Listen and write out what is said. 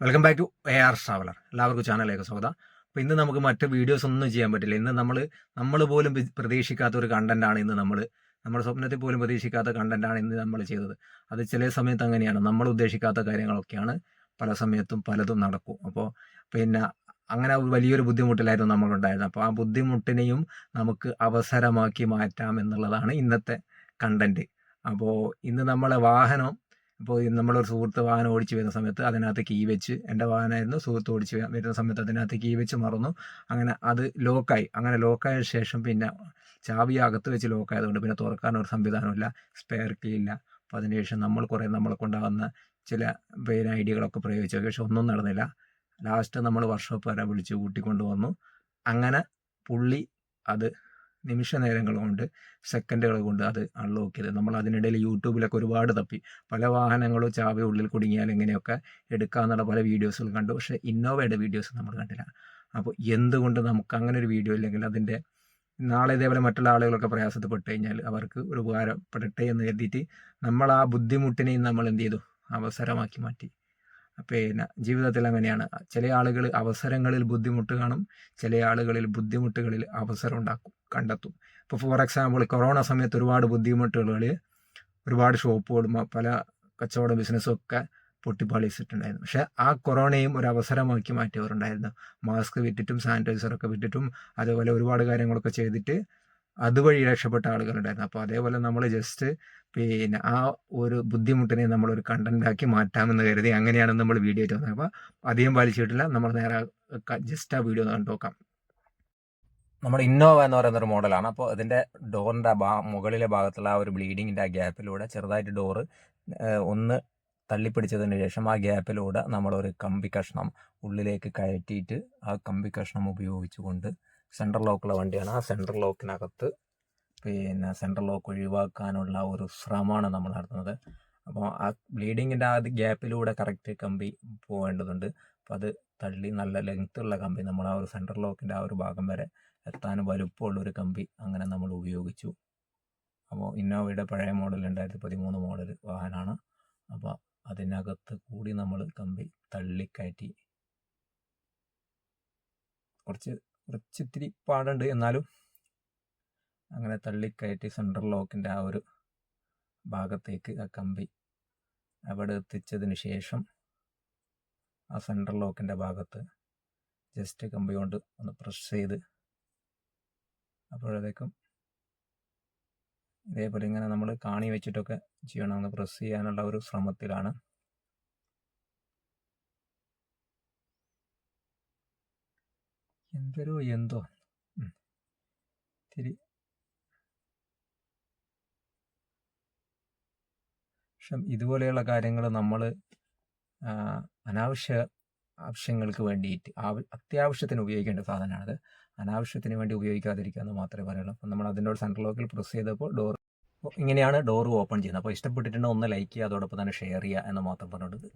Welcome back to A R traveller എല്ലാവർക്കും ചാനലിലേക്ക് സ്വാഗതം. അപ്പോൾ ഇന്ന് നമുക്ക് മറ്റ് വീഡിയോസ് ഒന്നും ചെയ്യാൻ പറ്റില്ല. ഇന്ന് നമ്മൾ നമ്മൾ പോലും പ്രതീക്ഷിക്കാത്ത ഒരു കണ്ടന്റാണ് ഇന്ന് നമ്മൾ നമ്മുടെ സ്വപ്നത്തിൽ പോലും പ്രതീക്ഷിക്കാത്ത കണ്ടന്റാണ് ഇന്ന് നമ്മൾ ചെയ്തത്. അത് ചില സമയത്ത് അങ്ങനെയാണ്. നമ്മൾ ഉദ്ദേശിക്കാത്ത കാര്യങ്ങളൊക്കെയാണ് പല സമയത്തും പലതും നടക്കും. അപ്പോൾ പിന്നെ അങ്ങനെ വലിയൊരു ബുദ്ധിമുട്ടിലായിരുന്നു നമ്മളുണ്ടായിരുന്നത്. അപ്പോൾ ആ ബുദ്ധിമുട്ടിനെയും നമുക്ക് അവസരമാക്കി മാറ്റാം എന്നുള്ളതാണ് ഇന്നത്തെ കണ്ടന്റ് അപ്പോൾ ഇന്ന് നമ്മളെ വാഹനം ഇപ്പോൾ നമ്മളൊരു സുഹൃത്ത് വാഹനം ഓടിച്ചു വരുന്ന സമയത്ത് അതിനകത്ത് കീ വെച്ച് എന്റെ വാഹനമായിരുന്നു. സുഹൃത്ത് ഓടിച്ച് വരുന്ന സമയത്ത് അതിനകത്ത് കീ വെച്ച് മറന്നു. അങ്ങനെ അത് ലോക്കായി. അങ്ങനെ ലോക്കായ ശേഷം പിന്നെ ചാവി അകത്ത് വെച്ച് ലോക്കായതുകൊണ്ട് പിന്നെ തുറക്കാൻ ഒരു സംവിധാനമില്ല സ്പെയർ കീ ഇല്ല. അപ്പോൾ അതിനുശേഷം നമ്മൾ കുറേ നമ്മളെ കൊണ്ടാകുന്ന ചില പിന്നെ ഐഡിയകളൊക്കെ പ്രയോഗിച്ചു. പക്ഷെ ഒന്നും നടന്നില്ല. ലാസ്റ്റ് നമ്മൾ വർഷോപ്പ് വരെ വിളിച്ച് കൂട്ടിക്കൊണ്ട് വന്നു അങ്ങനെ പുള്ളി അത് നിമിഷ നേരങ്ങൾ കൊണ്ട് സെക്കൻഡുകൾ കൊണ്ട് അത് അൺലോക്ക് ചെയ്ത് നമ്മൾ അതിനിടയിൽ യൂട്യൂബിലൊക്കെ ഒരുപാട് തപ്പി. പല വാഹനങ്ങളും ചാവി ഉള്ളിൽ കുടുങ്ങിയാൽ എങ്ങനെയൊക്കെ എടുക്കാമെന്നുള്ള പല വീഡിയോസുകൾ കണ്ടു. പക്ഷേ ഇന്നോവയുടെ വീഡിയോസ് നമ്മൾ കണ്ടില്ല. അപ്പോൾ എന്തുകൊണ്ട് നമുക്ക് അങ്ങനെ ഒരു വീഡിയോ ഇല്ലെങ്കിൽ അതിന്റെ നാളെ ഇതേപോലെ മറ്റുള്ള ആളുകളൊക്കെ പ്രയാസത്തിൽപ്പെട്ട് കഴിഞ്ഞാൽ അവർക്ക് ഒരു ഉപകാരപ്പെടട്ടെ എന്ന് കരുതിയിട്ട് നമ്മൾ ആ ബുദ്ധിമുട്ടിനെയും നമ്മൾ എന്ത് ചെയ്തു? അവസരമാക്കി മാറ്റി. പിന്നെ ജീവിതത്തിൽ അങ്ങനെയാണ്. ചില ആളുകൾ അവസരങ്ങളിൽ ബുദ്ധിമുട്ട് കാണും ചില ആളുകളിൽ ബുദ്ധിമുട്ടുകളിൽ അവസരം ഉണ്ടാക്കും. കണ്ടെത്തും. ഇപ്പോൾ ഫോർ എക്സാമ്പിൾ കൊറോണ സമയത്ത് ഒരുപാട് ബുദ്ധിമുട്ടുകളിൽ ഒരുപാട് ഷോപ്പുകളും പല കച്ചവട ബിസിനസ്സും ഒക്കെ പൊട്ടിപ്പാളിച്ചിട്ടുണ്ടായിരുന്നു. പക്ഷേ ആ കൊറോണയും ഒരു അവസരമാക്കി മാറ്റിയവരുണ്ടായിരുന്നു. മാസ്ക് വിറ്റിട്ടും സാനിറ്റൈസറൊക്കെ വിറ്റിട്ടും അതേപോലെ ഒരുപാട് കാര്യങ്ങളൊക്കെ ചെയ്തിട്ട് അതുവഴി രക്ഷപ്പെട്ട ആളുകളുണ്ടായിരുന്നു. അപ്പോൾ അതേപോലെ നമ്മൾ ജസ്റ്റ് പിന്നെ ആ ഒരു ബുദ്ധിമുട്ടിനെ നമ്മളൊരു കണ്ടന്റാക്കി മാറ്റാമെന്ന് കരുതി അങ്ങനെയാണ് നമ്മൾ വീഡിയോ ചെയ്യുന്നത് അപ്പോൾ അധികം പാലിച്ചിട്ടില്ല നമ്മൾ നേരെ ജസ്റ്റ് ആ വീഡിയോ കണ്ടു നോക്കാം. നമ്മുടെ ഇന്നോവ എന്ന് പറയുന്ന ഒരു മോഡലാണ്. അപ്പോൾ അതിന്റെ ഡോറിന്റെ ഭാ മുകളിലെ ഭാഗത്തുള്ള ആ ഒരു ബ്ലീഡിങ്ങിന്റെ ആ ഗ്യാപ്പിലൂടെ ചെറുതായിട്ട് ഡോറ് ഒന്ന് തള്ളിപ്പിടിച്ചതിന് ശേഷം ആ ഗ്യാപ്പിലൂടെ നമ്മളൊരു കമ്പി കഷ്ണം ഉള്ളിലേക്ക് കയറ്റിയിട്ട് ആ കമ്പി കഷ്ണം ഉപയോഗിച്ചുകൊണ്ട് സെൻട്രൽ ലോക്കുള്ള വണ്ടിയാണ്. ആ സെൻട്രൽ ലോക്കിനകത്ത് പിന്നെ സെൻട്രൽ ലോക്ക് ഒഴിവാക്കാനുള്ള ഒരു ശ്രമമാണ് നമ്മൾ നടത്തുന്നത്. അപ്പോൾ ആ ബ്ലീഡിങ്ങിന്റെ ആ ഗ്യാപ്പിലൂടെ കറക്റ്റ് കമ്പി പോകേണ്ടതുണ്ട്. അപ്പോൾ അത് തള്ളി നല്ല ലെങ്ത്തുള്ള കമ്പി നമ്മൾ ആ ഒരു സെൻട്രൽ ലോക്കിന്റെ ആ ഒരു ഭാഗം വരെ എത്താൻ വലുപ്പമുള്ള ഒരു കമ്പി അങ്ങനെ നമ്മൾ ഉപയോഗിച്ചു. അപ്പോൾ ഇന്നോവയുടെ പഴയ മോഡൽ രണ്ടായിരത്തി പതിമൂന്ന് മോഡൽ വാഹനമാണ്. അപ്പോൾ അതിനകത്ത് കൂടി നമ്മൾ കമ്പി തള്ളിക്കയറ്റി. കുറച്ച് കുറച്ച് ഇത്തിരി പാടുണ്ട് എന്നാലും അങ്ങനെ തള്ളിക്കയറ്റി സെൻട്രൽ ലോക്കിന്റെ ആ ഒരു ഭാഗത്തേക്ക് ആ കമ്പി അവിടെ എത്തിച്ചതിന് ശേഷം ആ സെൻട്രൽ ലോക്കിന്റെ ഭാഗത്ത് ജസ്റ്റ് കമ്പി കൊണ്ട് ഒന്ന് പ്രസ് ചെയ്ത് അപ്പോഴത്തേക്കും ഇതേപോലെ ഇങ്ങനെ നമ്മൾ കാണി വെച്ചിട്ടൊക്കെ ചെയ്യണം. ഒന്ന് പ്രസ് ചെയ്യാനുള്ള ഒരു ശ്രമത്തിലാണ്. എന്തൊരു എന്തോ. തിരി പക്ഷെ ഇതുപോലെയുള്ള കാര്യങ്ങൾ നമ്മൾ അനാവശ്യ ആവശ്യങ്ങൾക്ക് വേണ്ടിയിട്ട് ആവ അത്യാവശ്യത്തിന് ഉപയോഗിക്കേണ്ട സാധനമാണത്. അനാവശ്യത്തിന് വേണ്ടി ഉപയോഗിക്കാതിരിക്കുക എന്ന് മാത്രമേ പറയുള്ളൂ. അപ്പം നമ്മൾ അതിന്റെ സെൻട്രൽ ലോക്കിൽ പ്രസ് ചെയ്തപ്പോൾ ഡോർ ഇങ്ങനെയാണ് ഡോർ ഓപ്പൺ ചെയ്യുന്നത്. അപ്പോൾ ഇഷ്ടപ്പെട്ടിട്ടുണ്ടെങ്കിൽ ഒന്ന് ലൈക്ക് ചെയ്യുക അതോടൊപ്പം തന്നെ ഷെയർ ചെയ്യുക എന്ന് മാത്രം പറഞ്ഞിട്ട്